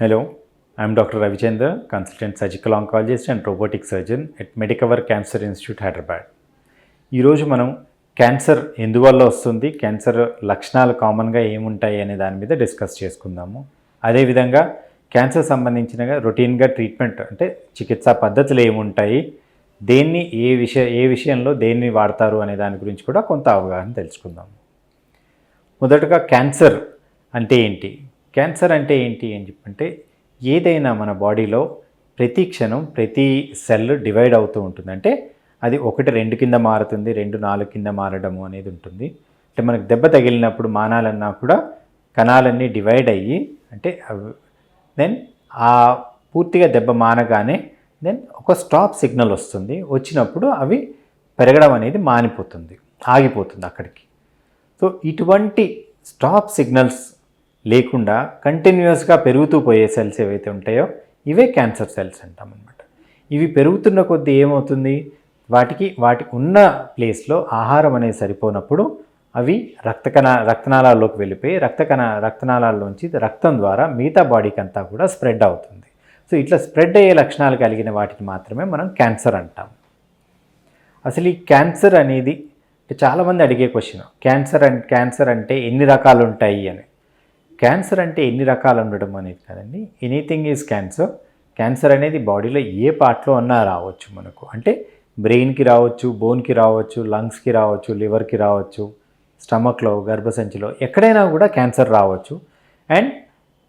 Hello, I'm Dr. Ravichandra, consultant surgical oncologist and robotic surgeon at Medicover Cancer Institute, Hyderabad ఈరోజు మనం cancer ఎందువల్ల వస్తుంది cancer లక్షణాలు కామన్గా ఏముంటాయి అనే దాని మీద డిస్కస్ చేసుకుందాము. అదేవిధంగా క్యాన్సర్ సంబంధించిన రొటీన్గా ట్రీట్మెంట్ అంటే చికిత్సా పద్ధతులు ఏముంటాయి దేన్ని ఏ విషయ ఏ విషయంలో దేన్ని వాడతారు అనే దాని గురించి కూడా కొంత అవగాహన తెలుసుకుందాము. మొదటగా క్యాన్సర్ అంటే ఏంటి? క్యాన్సర్ అంటే ఏంటి అని చెప్పంటే ఏదైనా మన బాడీలో ప్రతి క్షణం ప్రతి సెల్ డివైడ్ అవుతూ ఉంటుంది. అంటే అది ఒకటి రెండు కింద మారుతుంది రెండు నాలుగు కింద మారడము అనేది ఉంటుంది. అంటే మనకు దెబ్బ తగిలినప్పుడు మానాలన్నా కూడా కణాలన్నీ డివైడ్ అయ్యి అంటే దెన్ ఆ పూర్తిగా దెబ్బ మానగానే దెన్ ఒక స్టాప్ సిగ్నల్ వస్తుంది. వచ్చినప్పుడు అవి పెరగడం అనేది మానిపోతుంది ఆగిపోతుంది అక్కడికి. సో ఇటువంటి స్టాప్ సిగ్నల్స్ లేకుండా కంటిన్యూస్గా పెరుగుతూ పోయే సెల్స్ ఏవైతే ఉంటాయో ఇవే క్యాన్సర్ సెల్స్ అంటాం అనమాట ఇవి పెరుగుతున్న కొద్దీ ఏమవుతుంది? వాటికి వాటి ఉన్న ప్లేస్లో ఆహారం అనేది సరిపోనప్పుడు అవి రక్తకణ రక్తనాళాల్లోకి వెళ్ళిపోయి రక్తకణ రక్తనాళాల్లోంచి రక్తం ద్వారా మిగతా బాడీకి అంతా కూడా స్ప్రెడ్ అవుతుంది. సో ఇట్లా స్ప్రెడ్ అయ్యే లక్షణాలు కలిగిన వాటికి మాత్రమే మనం క్యాన్సర్ అంటాం. అసలు ఈ క్యాన్సర్ అనేది అంటే చాలామంది అడిగే క్వశ్చన్ క్యాన్సర్ అండ్ క్యాన్సర్ అంటే ఎన్ని రకాలు ఉంటాయి? అని. క్యాన్సర్ అంటే ఎన్ని రకాలు ఉండడం అనేది కదండి. Anything is cancer. క్యాన్సర్ అనేది బాడీలో ఏ పార్ట్లో అన్నా రావచ్చు మనకు. అంటే బ్రెయిన్కి రావచ్చు బోన్కి రావచ్చు లంగ్స్కి రావచ్చు లివర్కి రావచ్చు స్టమక్లో గర్భసంచిలో ఎక్కడైనా కూడా క్యాన్సర్ రావచ్చు. అండ్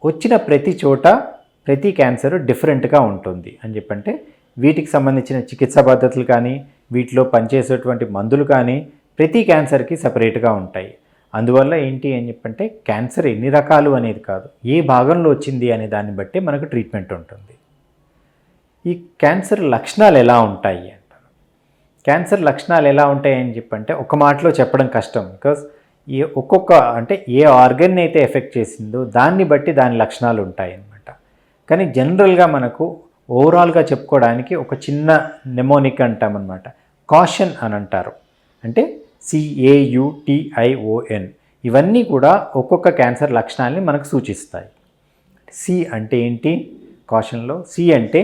వచ్చిన ప్రతి చోట ప్రతి క్యాన్సర్ డిఫరెంట్గా ఉంటుంది. అని చెప్పంటే వీటికి సంబంధించిన చికిత్సా పద్ధతులు కానీ వీటిలో పనిచేసేటువంటి మందులు కానీ ప్రతి క్యాన్సర్కి సపరేట్గా ఉంటాయి. అందువల్ల ఏంటి అని చెప్పంటే క్యాన్సర్ ఎన్ని రకాలు అనేది కాదు. ఏ భాగంలో వచ్చింది అనే దాన్ని బట్టి మనకు ట్రీట్మెంట్ ఉంటుంది. ఈ క్యాన్సర్ లక్షణాలు ఎలా ఉంటాయి అంటారు? క్యాన్సర్ లక్షణాలు ఎలా ఉంటాయి అని చెప్పంటే ఒక మాటలో చెప్పడం కష్టం. బికాస్ ఏ ఒక్కొక్క అంటే ఏ ఆర్గన్ అయితే ఎఫెక్ట్ చేసిందో దాన్ని బట్టి దాని లక్షణాలు ఉంటాయి అన్నమాట. కానీ జనరల్గా మనకు ఓవరాల్గా చెప్పుకోవడానికి ఒక చిన్న నెమోనిక్ అంటామన్నమాట కాషన్ అని అంటారు. అంటే సిఏయుటిఐఓఎన్ ఇవన్నీ కూడా ఒక్కొక్క క్యాన్సర్ లక్షణాలని మనకు సూచిస్తాయి. సి అంటే ఏంటి? కాషన్లో సి అంటే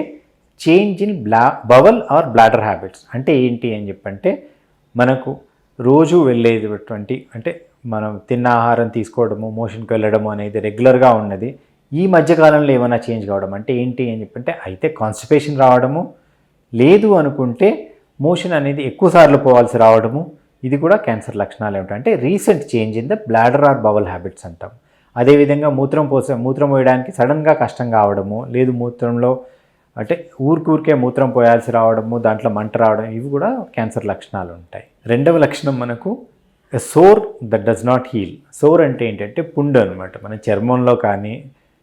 చేంజ్ ఇన్ బ్లా బవల్ ఆర్ బ్లాడర్ హ్యాబిట్స్. అంటే ఏంటి అని చెప్పంటే మనకు రోజు వెళ్ళేటువంటి అంటే మనం తిన్న ఆహారం తీసుకోవడము మోషన్కి వెళ్ళడము అనేది రెగ్యులర్గా ఉన్నది. ఈ మధ్యకాలంలో ఏమైనా చేంజ్ కావడం అంటే ఏంటి అని చెప్పంటే అయితే కాన్స్టిపేషన్ రావడము లేదు అనుకుంటే మోషన్ అనేది ఎక్కువసార్లు పోవాల్సి రావడము ఇది కూడా క్యాన్సర్ లక్షణాలు ఏమిటంటే recent change in the bladder or bowel habits అంటాం. అదేవిధంగా మూత్రం పోసే మూత్రం పోయడానికి సడన్గా కష్టం కావడము లేదు మూత్రంలో అంటే ఊరికూరికే మూత్రం పోయాల్సి రావడము దాంట్లో మంట రావడం ఇవి కూడా క్యాన్సర్ లక్షణాలు ఉంటాయి. రెండవ లక్షణం మనకు sore that does not heal sore అంటే ఏంటంటే పుండు అనమాట మన చర్మంలో కానీ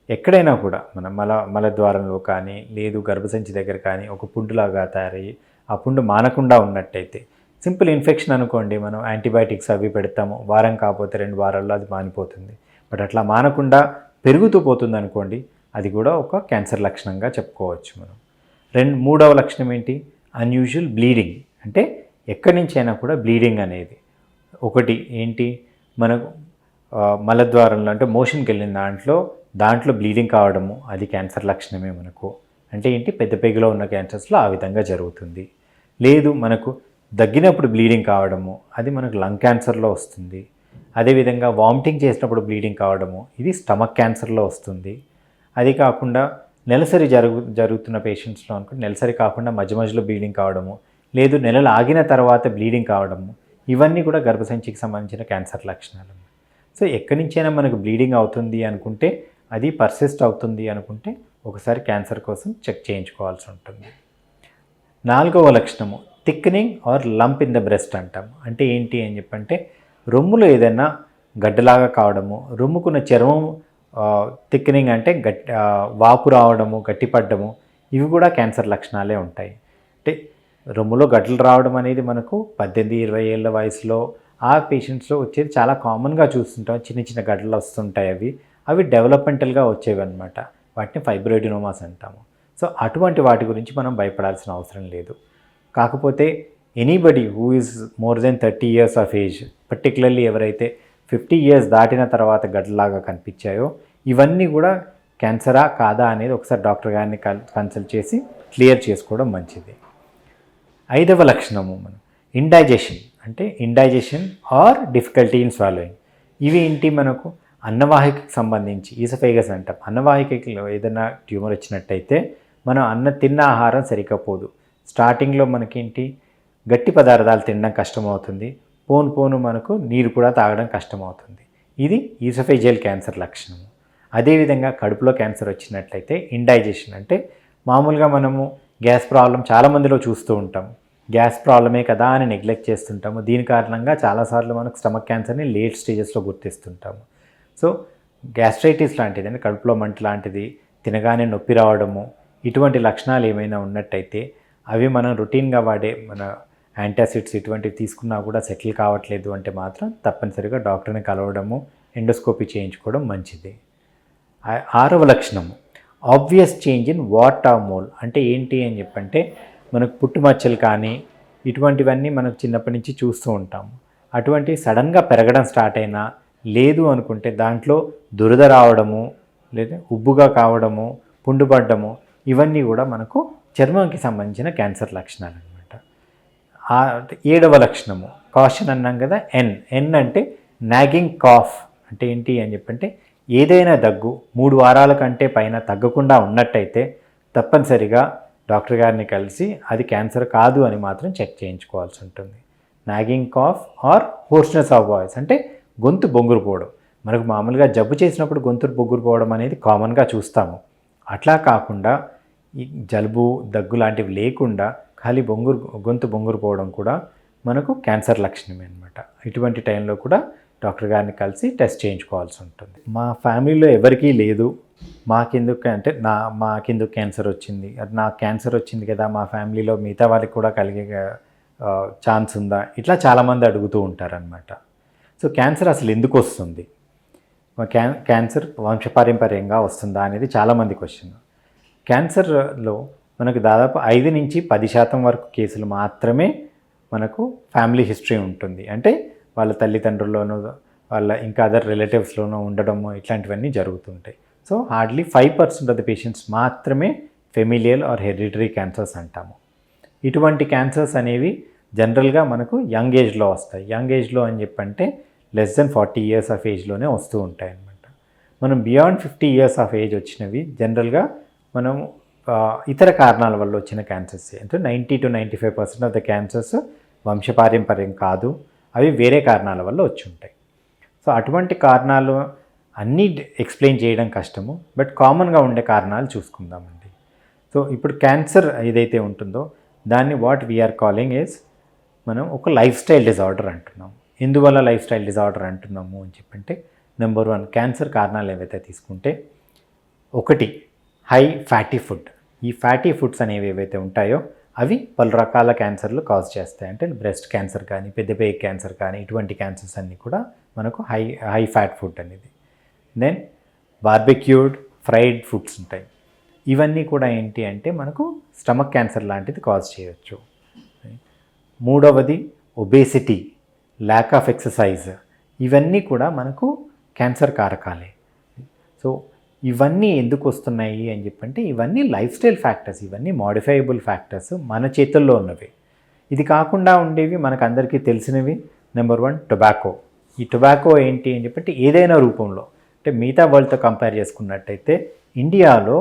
ఎక్కడైనా కూడా మన మల మలద్వారంలో కానీ లేదు గర్భసంచి దగ్గర కానీ ఒక పుండులాగా తయారయ్యి ఆ పుండు మానకుండా ఉన్నట్టయితే సింపుల్ ఇన్ఫెక్షన్ అనుకోండి మనం యాంటీబయాటిక్స్ అవి పెడతాము. వారం కాకపోతే రెండు వారాల్లో అది మానిపోతుంది. బట్ అట్లా మానకుండా పెరుగుతూ పోతుంది అనుకోండి అది కూడా ఒక క్యాన్సర్ లక్షణంగా చెప్పుకోవచ్చు మనం. రెండు మూడవ లక్షణం ఏంటి? Unusual bleeding. అంటే ఎక్కడి నుంచి అయినా కూడా బ్లీడింగ్ అనేది. ఒకటి ఏంటి? మనకు మలద్వారంలో అంటే మోషన్కి వెళ్ళిన దాంట్లో దాంట్లో బ్లీడింగ్ కావడము అది క్యాన్సర్ లక్షణమే మనకు. అంటే ఏంటి? పెద్ద పెగిలో ఉన్న క్యాన్సర్స్లో ఆ విధంగా జరుగుతుంది. లేదు మనకు దగ్గినప్పుడు బ్లీడింగ్ కావడము అది మనకు లంగ్ క్యాన్సర్లో వస్తుంది. అదేవిధంగా వామిటింగ్ చేసినప్పుడు బ్లీడింగ్ కావడము ఇది స్టమక్ క్యాన్సర్లో వస్తుంది. అది కాకుండా నెలసరి జరుగు జరుగుతున్న పేషెంట్స్లో అనుకుంటే నెలసరి కాకుండా మధ్య మధ్యలో బ్లీడింగ్ కావడము లేదు నెలలు ఆగిన తర్వాత బ్లీడింగ్ కావడము ఇవన్నీ కూడా గర్భసంచికి సంబంధించిన క్యాన్సర్ లక్షణాలు. సో ఎక్కడి నుంచైనా మనకు బ్లీడింగ్ అవుతుంది అనుకుంటే అది పర్సిస్ట్ అవుతుంది అనుకుంటే ఒకసారి క్యాన్సర్ కోసం చెక్ చేయించుకోవాల్సి ఉంటుంది. నాలుగవ లక్షణము thickening or lump in the breast అంటాం. అంటే ఏంటి అని చెప్పంటే రొమ్ములో ఏదైనా గడ్డలాగా కావడము రొమ్ముకున్న చర్మం థిక్నింగ్ అంటే గట్టి వాపు రావడము గట్టిపడ్డము ఇవి కూడా క్యాన్సర్ లక్షణాలే ఉంటాయి. అంటే రొమ్ములో గడ్డలు రావడం అనేది మనకు పద్దెనిమిది ఇరవై ఏళ్ళ వయసులో ఆ పేషెంట్స్లో వచ్చేది చాలా కామన్గా చూస్తుంటాం. చిన్న చిన్న గడ్డలు వస్తుంటాయి అవి. అవి డెవలప్మెంటల్గా వచ్చేవి అనమాట వాటిని ఫైబ్రోయిడినోమాస్ అంటాము. సో అటువంటి వాటి గురించి మనం భయపడాల్సిన అవసరం లేదు. కాకపోతే anybody who is more than thirty years of age particularly ఎవరైతే ఫిఫ్టీ ఇయర్స్ దాటిన తర్వాత గడ్డలాగా కనిపించాయో ఇవన్నీ కూడా క్యాన్సరా కాదా అనేది ఒకసారి డాక్టర్ గారిని కన్- కన్సల్ట్ చేసి క్లియర్ చేసుకోవడం మంచిది. ఐదవ లక్షణము మనం ఇండైజెషన్ అంటే indigestion or difficulty in swallowing ఇవి ఏంటి మనకు? అన్నవాహికకి సంబంధించి ఈసఫేగస్ అంటాం. అన్నవాహికలో ఏదైనా ట్యూమర్ వచ్చినట్టయితే మనం అన్న తిన్న ఆహారం సరిగ్గా పోదు. స్టార్టింగ్లో మనకేంటి? గట్టి పదార్థాలు తినడం కష్టమవుతుంది. పోను పోను మనకు నీరు కూడా తాగడం కష్టమవుతుంది. ఇది ఈసోఫేజియల్ క్యాన్సర్ లక్షణము. అదేవిధంగా కడుపులో క్యాన్సర్ వచ్చినట్లయితే ఇండైజెషన్ అంటే మామూలుగా మనము గ్యాస్ ప్రాబ్లం చాలామందిలో చూస్తూ ఉంటాం. గ్యాస్ ప్రాబ్లమే కదా అని నెగ్లెక్ట్ చేస్తుంటాము. దీని కారణంగా చాలాసార్లు మనకు స్టమక్ క్యాన్సర్ని లేట్ స్టేజెస్లో గుర్తిస్తుంటాము. సో గ్యాస్ట్రైటిస్ లాంటిది అంటే కడుపులో మంట లాంటిది తినగానే నొప్పి రావడము ఇటువంటి లక్షణాలు ఏమైనా ఉన్నట్టయితే అవి మనం రొటీన్గా వాడే మన యాంటాసిడ్స్ ఇటువంటివి తీసుకున్నా కూడా సెటిల్ కావట్లేదు అంటే మాత్రం తప్పనిసరిగా డాక్టర్ని కలవడము ఎండోస్కోపీ చేయించుకోవడం మంచిది. ఆరవ లక్షణము obvious change in wart or mole mole అంటే ఏంటి అని చెప్పంటే మనకు పుట్టుమచ్చలు కానీ ఇటువంటివన్నీ మనకు చిన్నప్పటి నుంచి చూస్తూ ఉంటాము అటువంటి సడన్గా పెరగడం స్టార్ట్ అయినా లేదు అనుకుంటే దాంట్లో దురద రావడము లేదా ఉబ్బుగా కావడము పుండుపడ్డము ఇవన్నీ కూడా మనకు చర్మంకి సంబంధించిన క్యాన్సర్ లక్షణాలు అనమాట ఏడవ లక్షణము కాషన్ అన్నాం కదా ఎన్ ఎన్ అంటే నాగింగ్ కాఫ్ అంటే ఏంటి అని చెప్పంటే ఏదైనా దగ్గు మూడు వారాల కంటే పైన తగ్గకుండా ఉన్నట్టయితే తప్పనిసరిగా డాక్టర్ గారిని కలిసి అది క్యాన్సర్ కాదు అని మాత్రం చెక్ చేయించుకోవాల్సి ఉంటుంది. Nagging cough or hoarseness of voice అంటే గొంతు బొంగురు పోవడం మనకు మామూలుగా జబ్బు చేసినప్పుడు గొంతు బొగ్గురు పోవడం అనేది కామన్గా చూస్తాము. అట్లా కాకుండా ఈ జలుబు దగ్గు లాంటివి లేకుండా ఖాళీ బొంగురు గొంతు బొంగురు పోవడం కూడా మనకు క్యాన్సర్ లక్షణమే అనమాట ఇటువంటి టైంలో కూడా డాక్టర్ గారిని కలిసి టెస్ట్ చేయించుకోవాల్సి ఉంటుంది. మా ఫ్యామిలీలో ఎవరికీ లేదు. మాకెందుకు అంటే నా మాకెందుకు క్యాన్సర్ వచ్చింది? అది నాకు క్యాన్సర్ వచ్చింది కదా మా ఫ్యామిలీలో మిగతా వాళ్ళకి కూడా కలిగే ఛాన్స్ ఉందా? ఇట్లా చాలామంది అడుగుతూ ఉంటారనమాట సో క్యాన్సర్ అసలు ఎందుకు వస్తుంది? క్యాన్ క్యాన్సర్ వంశపారంపర్యంగా వస్తుందా అనేది చాలామంది క్వశ్చన్. క్యాన్సర్లో మనకు దాదాపు ఐదు నుంచి పది శాతం వరకు కేసులు మాత్రమే మనకు ఫ్యామిలీ హిస్టరీ ఉంటుంది. అంటే వాళ్ళ తల్లిదండ్రుల్లోనూ వాళ్ళ ఇంకా అదర్ రిలేటివ్స్లోనూ ఉండడము ఇట్లాంటివన్నీ జరుగుతుంటాయి. So hardly five percent of the patients మాత్రమే ఫెమిలియల్ ఆర్ హెరిటరీ క్యాన్సర్స్ అంటాము. ఇటువంటి క్యాన్సర్స్ అనేవి జనరల్గా మనకు యంగ్ ఏజ్లో వస్తాయి. యంగ్ ఏజ్లో అని చెప్పంటే less than forty years of ఏజ్లోనే వస్తూ ఉంటాయి అనమాట మనం beyond fifty years of age వచ్చినవి జనరల్గా మనం ఇతర కారణాల వల్ల వచ్చిన క్యాన్సర్స్ అంటే ninety to ninety five percent of the cancers వంశపారంపర్యం కాదు. అవి వేరే కారణాల వల్ల వచ్చి ఉంటాయి. సో అటువంటి కారణాలు అన్నీ ఎక్స్ప్లెయిన్ చేయడం కష్టము. బట్ కామన్గా ఉండే కారణాలు చూసుకుందామండి. సో ఇప్పుడు క్యాన్సర్ ఏదైతే ఉంటుందో దాన్ని వాట్ వీఆర్ కాలింగ్ ఈజ్ మనం ఒక లైఫ్ స్టైల్ డిజార్డర్ అంటున్నాం. ఎందువల్ల లైఫ్ స్టైల్ డిజార్డర్ అంటున్నాము అని చెప్పంటే నెంబర్ వన్ క్యాన్సర్ కారణాలు ఏవైతే తీసుకుంటే ఒకటి హై ఫ్యాటీ ఫుడ్. ఈ ఫ్యాటీ ఫుడ్స్ అనేవి ఏవైతే ఉంటాయో అవి పలు రకాల క్యాన్సర్లు కాజ్ చేస్తాయి. అంటే బ్రెస్ట్ క్యాన్సర్ కానీ పెద్ద క్యాన్సర్ కానీ ఇటువంటి క్యాన్సర్స్ అన్నీ కూడా మనకు హై హై ఫ్యాట్ ఫుడ్ అనేది. దెన్ బార్బెక్యూడ్ ఫ్రైడ్ ఫుడ్స్ ఉంటాయి. ఇవన్నీ కూడా ఏంటి అంటే మనకు స్టమక్ క్యాన్సర్ లాంటిది కాజ్ చేయవచ్చు మూడవది ఒబేసిటీ ల్యాక్ ఆఫ్ ఎక్సర్సైజ్ ఇవన్నీ కూడా మనకు క్యాన్సర్ కారకాలే. సో ఇవన్నీ ఎందుకు వస్తున్నాయి అని చెప్పంటే ఇవన్నీ లైఫ్ స్టైల్ ఫ్యాక్టర్స్ ఇవన్నీ మాడిఫైయబుల్ ఫ్యాక్టర్స్ మన చేతుల్లో ఉన్నవి. ఇది కాకుండా ఉండేవి మనకు అందరికీ తెలిసినవి. నెంబర్ వన్ టొబాకో ఈ టొబాకో ఏంటి అని చెప్పంటే ఏదైనా రూపంలో. అంటే మిగతా వరల్డ్తో కంపేర్ చేసుకున్నట్టయితే ఇండియాలో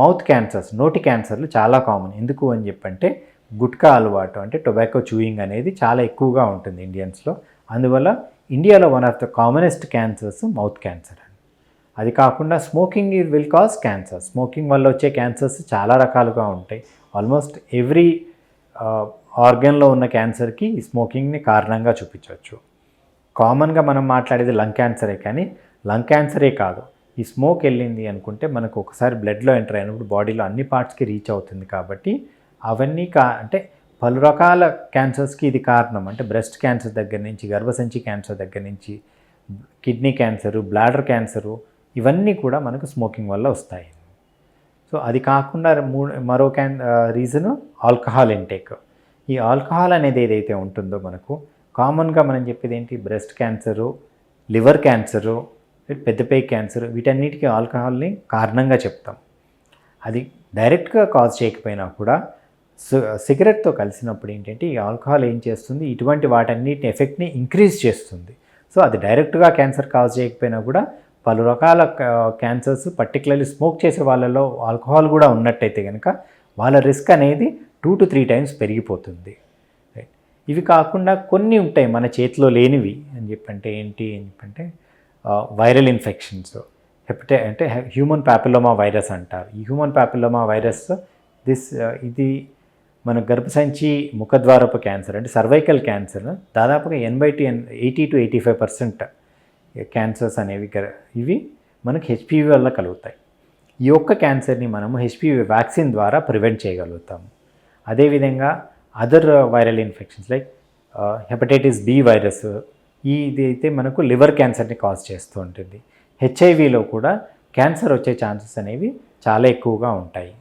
మౌత్ క్యాన్సర్స్ నోటి క్యాన్సర్లు చాలా కామన్ ఎందుకు అని చెప్పంటే గుట్కా అలవాటు అంటే టొబాకో చూయింగ్ అనేది చాలా ఎక్కువగా ఉంటుంది ఇండియన్స్లో అందువల్ల ఇండియాలో one of the commonest cancers mouth cancer అది కాకుండా smoking is will cause cancer smoking వల్ల వచ్చే క్యాన్సర్స్ చాలా రకాలుగా ఉంటాయి. ఆల్మోస్ట్ ఎవ్రీ ఆర్గన్లో ఉన్న క్యాన్సర్కి ఈ స్మోకింగ్ని కారణంగా చూపించవచ్చు. కామన్గా మనం మాట్లాడేది లంగ్ క్యాన్సరే కానీ లంగ్ క్యాన్సరే కాదు. ఈ స్మోక్ వెళ్ళింది అనుకుంటే మనకు ఒకసారి బ్లడ్లో ఎంటర్ అయినప్పుడు బాడీలో అన్ని పార్ట్స్కి రీచ్ అవుతుంది కాబట్టి అవన్నీ కా అంటే పలు రకాల క్యాన్సర్స్కి ఇది కారణం. అంటే బ్రెస్ట్ క్యాన్సర్ దగ్గర నుంచి గర్భసంచి క్యాన్సర్ దగ్గర నుంచి కిడ్నీ క్యాన్సరు బ్లాడర్ క్యాన్సరు ఇవన్నీ కూడా మనకు స్మోకింగ్ వల్ల వస్తాయి. సో అది కాకుండా మరో క్యాన్ రీజను ఆల్కహాల్ ఇంటేక్. ఈ ఆల్కహాల్ అనేది ఏదైతే ఉంటుందో మనకు కామన్గా మనం చెప్పేది ఏంటి? బ్రెస్ట్ క్యాన్సరు లివర్ క్యాన్సరు పెద్దపై క్యాన్సర్ వీటన్నిటికీ ఆల్కహాల్ని కారణంగా చెప్తాం. అది డైరెక్ట్గా కాజ్ చేయకపోయినా కూడా సిగరెట్తో కలిసినప్పుడు ఏంటంటే ఈ ఆల్కహాల్ ఏం చేస్తుంది? ఇటువంటి వాటన్నిటి ఎఫెక్ట్ని ఇంక్రీజ్ చేస్తుంది. సో అది డైరెక్ట్గా క్యాన్సర్ కాజ్ చేయకపోయినా కూడా పలు రకాల క్యాన్సర్స్ పర్టికులర్లీ స్మోక్ చేసే వాళ్ళలో ఆల్కహాల్ కూడా ఉన్నట్టయితే కనుక వాళ్ళ రిస్క్ అనేది టూ టు త్రీ టైమ్స్ పెరిగిపోతుంది. ఇవి కాకుండా కొన్ని ఉంటాయి మన చేతిలో లేనివి అని చెప్పంటే ఏంటి అని చెప్పంటే వైరల్ ఇన్ఫెక్షన్స్. హెపటై అంటే హ్యూమన్ ప్యాపిలోమా వైరస్ అంటారు. ఈ హ్యూమన్ ప్యాపిలోమా వైరస్ దిస్ ఇది మన గర్భసంచి ముఖద్వారపు క్యాన్సర్ అంటే సర్వైకల్ క్యాన్సర్ దాదాపుగా ఎనభై to eighty to eighty five percent cancers అనేవి ఇవి మనకు హెచ్పివి వల్ల కలుగుతాయి. ఈ ఒక్క క్యాన్సర్ని మనము హెచ్పివి వ్యాక్సిన్ ద్వారా ప్రివెంట్ చేయగలుగుతాము. అదేవిధంగా other viral infections like hepatitis B virus ఇది అయితే మనకు లివర్ క్యాన్సర్ని కాజ్ చేస్తూ ఉంటుంది. హెచ్ఐవిలో కూడా క్యాన్సర్ వచ్చే ఛాన్సెస్ అనేవి చాలా ఎక్కువగా ఉంటాయి.